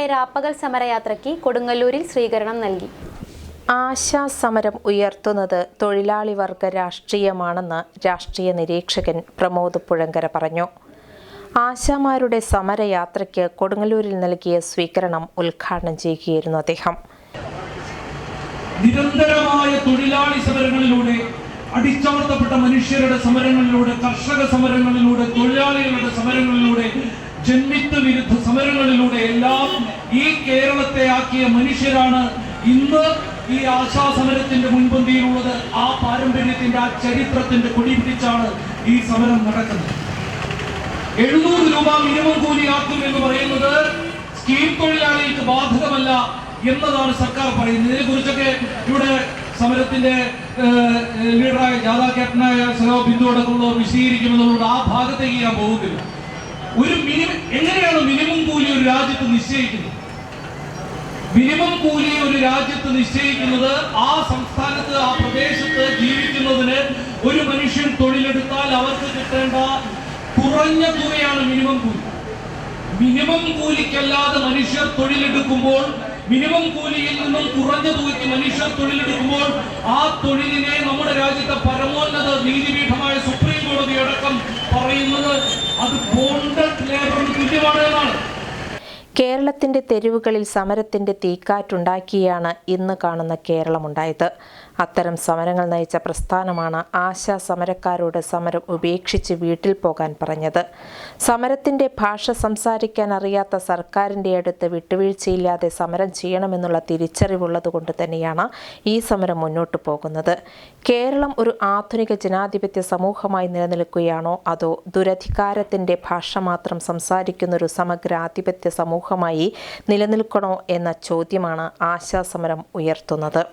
ആശാവർക്കർമാരുടെ രാപ്പകൽ സമരയാത്രയ്ക്ക് കൊടുങ്ങല്ലൂരിൽ സ്വീകരണം നൽകി. ആശാ സമരം ഉയർത്തുന്നത് തൊഴിലാളി വർഗ രാഷ്ട്രീയമാണെന്ന് രാഷ്ട്രീയ നിരീക്ഷകൻ പ്രമോദ് പുഴങ്കര പറഞ്ഞു. ആശാമാരുടെ സമരയാത്രയ്ക്ക് കൊടുങ്ങല്ലൂരിൽ നൽകിയ സ്വീകരണം ഉദ്ഘാടനം ചെയ്യുകയായിരുന്നു അദ്ദേഹം. നിരന്തരമായ തൊഴിലാളി സമരങ്ങളിലൂടെ അടിച്ചമർത്തപ്പെട്ട മനുഷ്യരുടെ സമരങ്ങളിലൂടെ കർഷക സമരങ്ങളിലൂടെ തൊഴിലാളികളുടെ സമരങ്ങളിലൂടെ ജന്മിത്വ വിരുദ്ധ സമരങ്ങളിലൂടെ കേരളത്തെ ആക്കിയ മനുഷ്യരാണ് ഇന്ന് ഈ ആശാസമരത്തിന്റെ മുൻപന്തിയിലുള്ളത്. ആ പാരമ്പര്യത്തിന്റെ ആ ചരിത്രത്തിന്റെ കൊടി പിടിച്ചാണ് ഈ സമരം നടക്കുന്നത്. എഴുന്നൂറ് രൂപ മിനിമം കൂലി ആക്കും എന്ന് പറയുന്നത് സ്കീം തൊഴിലാളികൾക്ക് ബാധകമല്ല എന്നതാണ് സർക്കാർ പറയുന്നത്. ഇതിനെ കുറിച്ചൊക്കെ ഇവിടെ സമരത്തിന്റെ ലീഡറായ ജാഥാ ക്യാപ്റ്റനായ സഹോ ബിന്ദു അടക്കമുള്ളവർ വിശദീകരിക്കുമെന്നുള്ളത് ആ ഭാഗത്തേക്ക് ഞാൻ പോകുന്നില്ല ഒരു മിനിമം എങ്ങനെയാണ് മിനിമം കൂലി ഒരു രാജ്യത്ത് നിശ്ചയിക്കുന്നത്? മിനിമം കൂലി ഒരു രാജ്യത്ത് നിശ്ചയിക്കുന്നത് ആ സംസ്ഥാനത്ത് ആ പ്രദേശത്ത് ജീവിക്കുന്നതിന് ഒരു മനുഷ്യൻ തൊഴിലെടുത്താൽ അവർക്ക് കിട്ടേണ്ട കുറഞ്ഞ തുകയാണ് മിനിമം കൂലി. മിനിമം കൂലിക്കല്ലാതെ മനുഷ്യർ തൊഴിലെടുക്കുമ്പോൾ മിനിമം കൂലിയിൽ നിന്നും കുറഞ്ഞ തുകയ്ക്ക് മനുഷ്യർ തൊഴിലെടുക്കുമ്പോൾ ആ തൊഴിലിനെ നമ്മുടെ രാജ്യത്തെ പരമോന്നത നീതിപീഠമായ സുപ്രീം കോടതി അടക്കം പറയുന്നത് അത് ബോണ്ടഡ് ലേബറിന് തുല്യമാണ് എന്നാണ്. കേരളത്തിന്റെ തെരുവുകളിൽ സമരത്തിന്റെ തീക്കാറ്റുണ്ടാക്കിയാണ് ഇന്ന് കാണുന്ന കേരളമുണ്ടായത്. അത്തരം സമരങ്ങൾ നയിച്ച പ്രസ്ഥാനമാണ് ആശാ സമരക്കാരോട് സമരം ഉപേക്ഷിച്ച് വീട്ടിൽ പോകാൻ പറഞ്ഞത്. സമരത്തിന്റെ ഭാഷ സംസാരിക്കാൻ അറിയാത്ത സർക്കാരിന്റെ അടുത്ത് വിട്ടുവീഴ്ചയില്ലാതെ സമരം ചെയ്യണമെന്നുള്ള തിരിച്ചറിവുള്ളതുകൊണ്ട് തന്നെയാണ് ഈ സമരം മുന്നോട്ട് പോകുന്നത്. കേരളം ഒരു ആധുനിക ജനാധിപത്യ സമൂഹമായി നിലനിൽക്കുകയാണോ? അതോ ദുരധികാരത്തിന്റെ ഭാഷ മാത്രം സംസാരിക്കുന്ന ഒരു സമഗ്ര ആധിപത്യ സമൂഹമായി നിലനിൽക്കണോ എന്ന ചോദ്യമാണ് ആശാസമരം ഉയർത്തുന്നത്.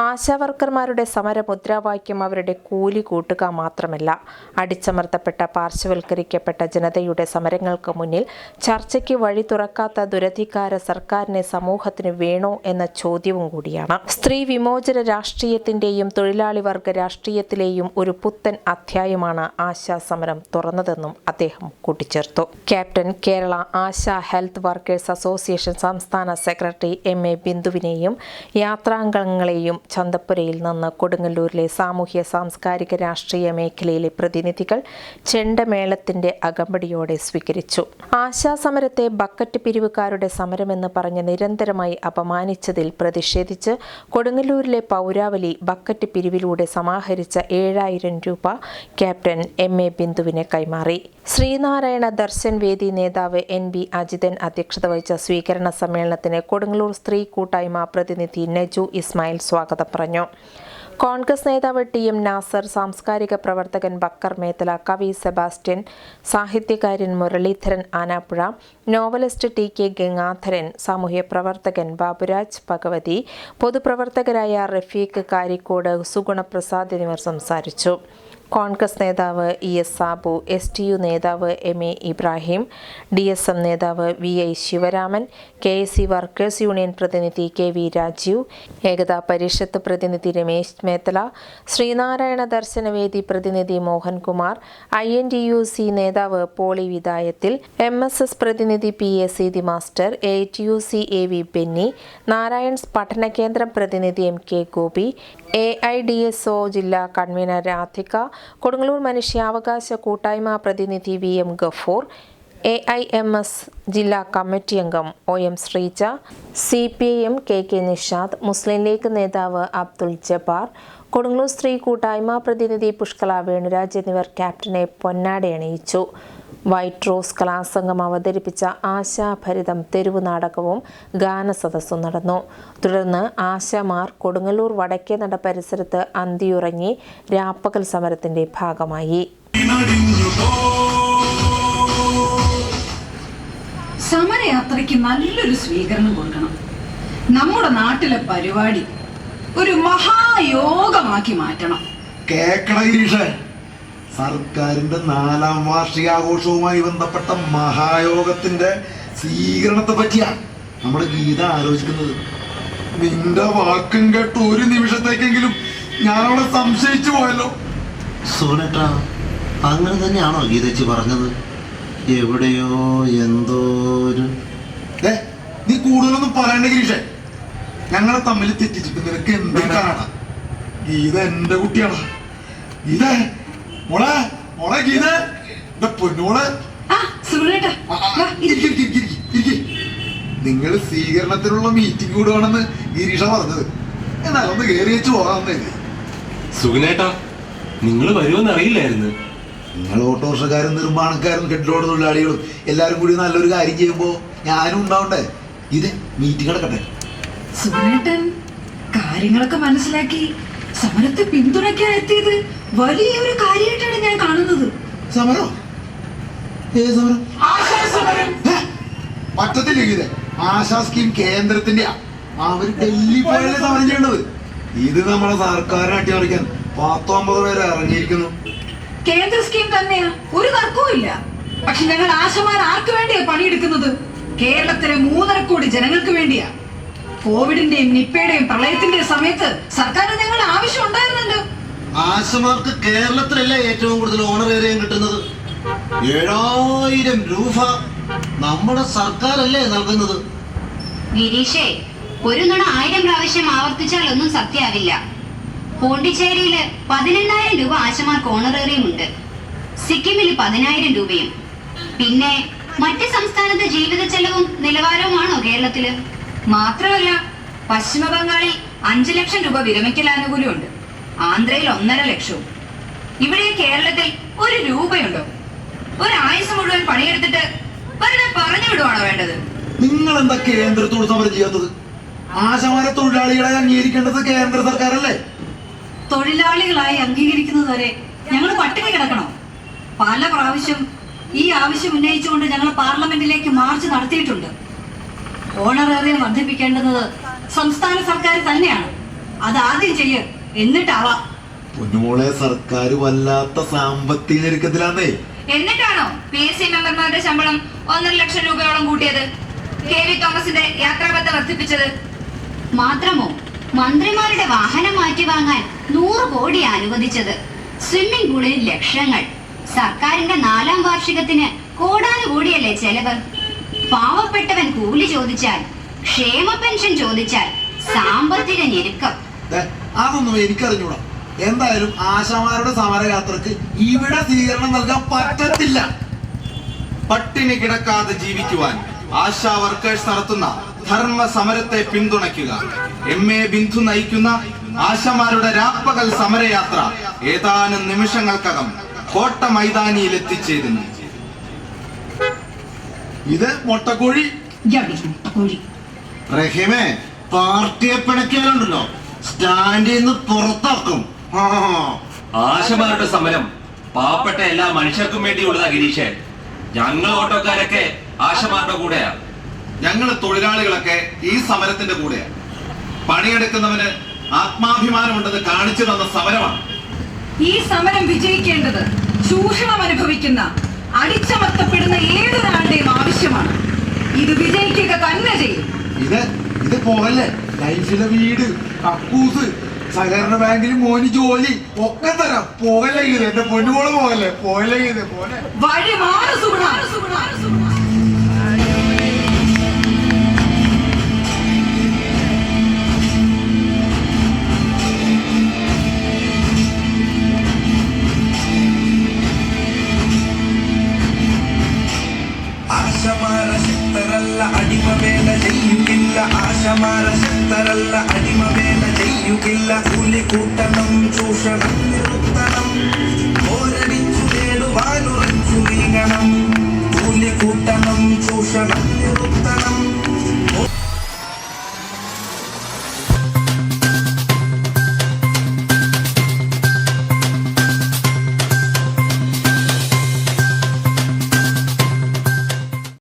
ആശാവർക്കർമാരുടെ സമര മുദ്രാവാക്യം അവരുടെ കൂലി കൂട്ടുക മാത്രമല്ല. അടിച്ചമർത്തപ്പെട്ട പാർശ്വവൽക്കരിക്കപ്പെട്ട ജനതയുടെ സമരങ്ങൾക്ക് മുന്നിൽ ചർച്ചയ്ക്ക് വഴി തുറക്കാത്ത ദുരധികാര സർക്കാരിനെ സമൂഹത്തിന് വേണോ എന്ന ചോദ്യവും കൂടിയാണ്. സ്ത്രീ വിമോചന രാഷ്ട്രീയത്തിന്റെയും തൊഴിലാളി വർഗ രാഷ്ട്രീയത്തിലെയും ഒരു പുത്തൻ അധ്യായമാണ് ആശാ സമരം തുറന്നതെന്നും അദ്ദേഹം കൂട്ടിച്ചേർത്തു. Captain Kerala Asha health workers association സംസ്ഥാന സെക്രട്ടറി എം എ ബിന്ദുവിനെയും യാത്രാംഗങ്ങളെയും ചന്തപ്പുരയിൽ നിന്ന് കൊടുങ്ങല്ലൂരിലെ സാമൂഹ്യ സാംസ്കാരിക രാഷ്ട്രീയ മേഖലയിലെ പ്രതിനിധികൾ ചെണ്ടമേളത്തിന്റെ അകമ്പടിയോടെ സ്വീകരിച്ചു. ആശാസമരത്തെ ബക്കറ്റ് പിരിവുകാരുടെ സമരമെന്ന് പറഞ്ഞ് നിരന്തരമായി അപമാനിച്ചതിൽ പ്രതിഷേധിച്ച് കൊടുങ്ങല്ലൂരിലെ പൗരാവലി ബക്കറ്റ് പിരിവിലൂടെ സമാഹരിച്ച ഏഴായിരം രൂപ ക്യാപ്റ്റൻ എം. എ. ബിന്ദുവിന് കൈമാറി. ശ്രീനാരായണ ദർശൻ വേദി നേതാവ് എൻ. ബി അജിതൻ അധ്യക്ഷത വഹിച്ച സ്വീകരണ സമ്മേളനത്തിന് കൊടുങ്ങല്ലൂർ സ്ത്രീ കൂട്ടായ്മ പ്രതിനിധി നജു ഇസ്മായിൽ സ്വാഗതം. പറഞ്ഞു. കോൺഗ്രസ് നേതാവ് ടി എം നാസർ സാംസ്കാരിക പ്രവർത്തകൻ ബക്കർ മേത്തല കവി സെബാസ്റ്റ്യൻ സാഹിത്യകാരൻ Muraleedharan Anappuzha novelist T K Gangadharan സാമൂഹ്യ പ്രവർത്തകൻ ബാബുരാജ് ഭഗവതി പൊതുപ്രവർത്തകരായ റഫീഖ് കാരിക്കോട് സുഗുണപ്രസാദ് എന്നിവർ സംസാരിച്ചു. കോൺഗ്രസ് നേതാവ് E S Sabu S T U നേതാവ് M A Ibrahim D S M നേതാവ് V I Sivaraman K S C workers union പ്രതിനിധി കെ വി രാജീവ് ഏകതാ പരിഷത്ത് പ്രതിനിധി രമേശ് മേത്തല ശ്രീനാരായണ ദർശനവേദി പ്രതിനിധി Mohankumar I N D U C നേതാവ് Poly Vidayathil M S S പ്രതിനിധി P S C the master A T U C A V Benny Narayans പഠന കേന്ദ്രം പ്രതിനിധി M K Gopi A I D S O ജില്ലാ convener Radhika Kodungallur മനുഷ്യാവകാശ കൂട്ടായ്മ പ്രതിനിധി V M Gafoor A I M S ജില്ലാ committee അംഗം O M Sreeja C P I M K K Nishad Muslim League നേതാവ് അബ്ദുൾ ജബ്ബാർ കൊടുങ്ങല്ലൂർ സ്ത്രീ കൂട്ടായ്മ പ്രതിനിധി പുഷ്കല വേണുരാജ് എന്നിവർ ക്യാപ്റ്റനെ പൊന്നാടയണിയിച്ചു വൈറ്റ് റോസ് കലാസംഘം അവതരിപ്പിച്ച ആശാഭരിതം തെരുവ് നാടകവും ഗാനസദസ്സും നടന്നു. തുടർന്ന് ആശാമാർ കൊടുങ്ങല്ലൂർ വടക്കേ നട പരിസരത്ത് അന്തിയുറങ്ങി രാപ്പകൽ സമരത്തിന്റെ ഭാഗമായി. സമരയാത്രയ്ക്ക് നല്ലൊരു സ്വീകരണം കൊടുക്കണം. നമ്മുടെ നാട്ടിലെ പരിപാടി ഒരു മഹായോഗമാക്കി മാറ്റണം. കേക്കട ഗിരീഷ് സർക്കാരിന്റെ നാലാം വാർഷികാഘോഷവുമായി ബന്ധപ്പെട്ട മഹായോഗത്തിന്റെ സ്വീകരണത്തെ പറ്റിയാണ് നമ്മുടെ ഗീത ആലോചിക്കുന്നത്. നിന്റെ വാക്കും കേട്ട് ഒരു നിമിഷത്തേക്കെങ്കിലും ഞാൻ അവളെ സംശയിച്ചു പോയല്ലോ. സോനേട്ടാ അങ്ങനെ തന്നെയാണോ ഗീതച്ചി പറഞ്ഞത്? എവിടെയോ എന്തോ ഒരു ഏ നീ കൂടുതലൊന്നും പറയണ്ട ഗിരീഷേ. ഞങ്ങളെ തമ്മിൽ തെറ്റിച്ചിട്ട് നിനക്ക് എന്തും കാണാം? ഗീത എന്റെ കുട്ടിയാണ്? ഗീത മോളെ മോളെ ഗീത. എന്റെ പൊന്നോളെ. സുഗുണേട്ടാ. നിങ്ങൾ സ്വീകരണത്തിനുള്ള മീറ്റിംഗ് കൂടുവാണെന്ന് ഗിരീഷ പറഞ്ഞത്. എന്നാൽ ഒന്ന് കയറി വെച്ച് പോകാമെന്ന് കരുതി. സുഗുനേട്ടാ നിങ്ങൾ വരുമെന്ന് അറിയില്ലായിരുന്നു. നിങ്ങൾ ഓട്ടോറിക്ഷക്കാരും നിർമ്മാണക്കാരും കെട്ടിടോട് തൊഴിലാളികളും എല്ലാവരും കൂടി നല്ലൊരു കാര്യം ചെയ്യുമ്പോ ഞാനും ഉണ്ടാവണ്ടേ? ഇത് മീറ്റിംഗ് കിടക്കട്ടെ സുഗുണേട്ടൻ കാര്യങ്ങളൊക്കെ മനസ്സിലാക്കി. സമരത്തെ പിന്തുണയ്ക്കാൻ എത്തിയത് വലിയൊരു കാര്യമായിട്ടാണ് ഞാൻ കാണുന്നത്. സമരം? ഏത് സമരം? ഹേ, പറ്റത്തില്ല ഇത് ആശാ സ്കീം കേന്ദ്രത്തിന്റെ അവർ ഡൽഹി പോയല്ലേ സമരം ചെയ്യേണ്ടത്? ഇത് നമ്മളെ സർക്കാരിനെ അട്ടിമറിക്കാൻ. പത്തൊമ്പത് പേരെ ഇറങ്ങിയിരിക്കുന്നു. കേന്ദ്ര സ്കീം തന്നെയാ. ഒരു തർക്കവും ഇല്ല. പക്ഷെ ഞങ്ങൾ ആശമാർ ആർക്ക് വേണ്ടിയാ പണിയെടുക്കുന്നത്? കേരളത്തിലെ മൂന്നര കോടി ജനങ്ങൾക്ക് വേണ്ടിയാ. കോവിഡിന്റെയും നിപ്പയുടെയും പ്രളയത്തിന്റെയും സമയത്ത് സർക്കാർ ഞങ്ങളുടെ ആവശ്യം ഉണ്ടായിരുന്നല്ലോ. ആശമാർക്ക് കേരളത്തിലല്ലേ ഏറ്റവും കൂടുതൽ ഓണറേറിയം കിട്ടുന്നത്? ഏഴായിരം രൂപ നമ്മുടെ സർക്കാരല്ലേ നൽകുന്നത്? ഗിരീഷേ ഒരു നുണ ആയിരം പ്രാവശ്യം ആവർത്തിച്ചാൽ ഒന്നും സത്യാവില്ല പോണ്ടിച്ചേരിയിൽ പതിനെണ്ണായിരം രൂപ ആശമാർക്ക് ഓണറേറിയം ഉണ്ട് സിക്കിമിൽ പതിനായിരം രൂപയും. പിന്നെ മറ്റ് സംസ്ഥാനത്തെ ജീവിത ചെലവും നിലവാരവുമാണോ കേരളത്തിൽ? മാത്രമല്ല പശ്ചിമ ബംഗാളിൽ അഞ്ചു ലക്ഷം രൂപ വിരമിക്കൽ ആനുകൂല്യമുണ്ട്. ആന്ധ്രയിൽ ഒന്നര ലക്ഷവും. ഇവിടെ കേരളത്തിൽ ഒരു രൂപയുണ്ടോ? ഒരു ആയുസ് മുഴുവൻ പണിയെടുത്തിട്ട് വെറുതെ പറഞ്ഞു വിടുവാണോ വേണ്ടത്? നിങ്ങൾ എന്താ കേന്ദ്രത്തോട് സമരം ചെയ്യാത്തത്? ആശമാര തൊഴിലാളികളെ അംഗീകരിക്കേണ്ടത് കേന്ദ്ര സർക്കാരല്ലേ? തൊഴിലാളികളായി അംഗീകരിക്കുന്നത് വരെ ഞങ്ങൾ പട്ടിണി കിടക്കണോ? പല പ്രാവശ്യം ഈ ആവശ്യം ഉന്നയിച്ചുകൊണ്ട് ഞങ്ങൾ പാർലമെന്റിലേക്ക് മാർച്ച് നടത്തിയിട്ടുണ്ട്. ഓണറേറിയം വർദ്ധിപ്പിക്കേണ്ടുന്നത് സംസ്ഥാന സർക്കാർ തന്നെയാണ്. അത് ആദ്യം ചെയ്യ. എന്നിട്ടാവാം. പൊന്നുമോളെ സർക്കാർ വല്ലാത്ത സാമ്പത്തിക ഞെരുക്കത്തിലാന്നേ. എന്നിട്ടാണോ പി എസ് സി മെമ്പർമാരുടെ ശമ്പളം ഒന്നര ലക്ഷം രൂപയോളം കൂട്ടിയത്? കെ വി തോമസിന്റെ യാത്രാബദ്ധ വർദ്ധിപ്പിച്ചത്? മാത്രമോ മന്ത്രിമാരുടെ വാഹനം മാറ്റി വാങ്ങാൻ നൂറ് കോടി അനുവദിച്ചത്? സ്വിമ്മിംഗ് പൂളിൽ ലക്ഷങ്ങൾ. സർക്കാരിന്റെ നാലാം വാർഷികത്തിന് കോടാനുകൂടിയല്ലേ ചെലവ്? പാവപ്പെട്ടവൻ കൂലി ചോദിച്ചാൽ ക്ഷേമ പെൻഷൻ ചോദിച്ചാൽ സാമ്പത്തിക ഞെരുക്കം. അതൊന്നും എനിക്കറിഞ്ഞൂടാ. എന്തായാലും ആശാമാരുടെ സമരയാത്രക്ക് ഇവിടെ സ്വീകരണം നൽകാൻ പറ്റത്തില്ല. പട്ടിണി കിടക്കാതെ ജീവിക്കുവാൻ ആശാ വർക്കേഴ്സ് നടത്തുന്ന ധർമ്മ സമരത്തെ പിന്തുണയ്ക്കുക. എം എ ബിന്ദു നയിക്കുന്ന ആശമാരുടെ രാപ്പകൽ സമരയാത്ര ഏതാനും നിമിഷങ്ങൾക്കകം കോട്ട മൈതാനിയിൽ എത്തിച്ചേരുന്നു ഇത് മുട്ടക്കോഴി? കോഴി റഹീമേ പാർട്ടിയെ പിണക്കിയാലുണ്ടല്ലോ. സ്റ്റാൻഡിൽ നിന്ന് പുറത്താക്കും ആ ആശമാരുടെ സമരം പാവപ്പെട്ട എല്ലാ മനുഷ്യർക്കും വേണ്ടിയുള്ളതാ ഗിരീഷേ. ഞങ്ങൾ ഓട്ടോക്കാരൊക്കെ ആശമാരുടെ കൂടെയാ. ഞങ്ങൾ തൊഴിലാളികളൊക്കെ ഈ സമരത്തിന്റെ കൂടെയാ. പണിയെടുക്കുന്നവന് ആത്മാഭിമാനമുണ്ടെന്ന് കാണിച്ചു തന്ന സമരമാണ്. ഈ സമരം വിജയിക്കേണ്ടത് ചൂഷണം അനുഭവിക്കുന്ന അടിച്ചമർത്തപ്പെടുന്ന ഏതൊരാളുടെയും ആവശ്യമാണ്. ഇത് വിജയിക്കുക തന്നെ ചെയ്യും. ഇത് ഇത് പോകല്ലേ ലൈഫിലെ വീട് കക്കൂസ് സഹകരണ ബാങ്കിൽ മോന് ജോലി ഒക്കെ തരാം. പോകല്ലേ ഇത്? എന്റെ പൊന്നുപോലെ പോകല്ലേ പോകല്ലേ ഇത്? പോലെ വഴി മാറി സുഗുണ. ആശമാര ശക്തരല്ല അടിമവേല ചെയ്യുകില്ല കൂലിക്കൂട്ടണം ചൂഷണം നിർത്തണം പോരടിച്ചു നേടുവാനുറച്ചു നീങ്ങണം കൂലിക്കൂട്ടണം ചൂഷണം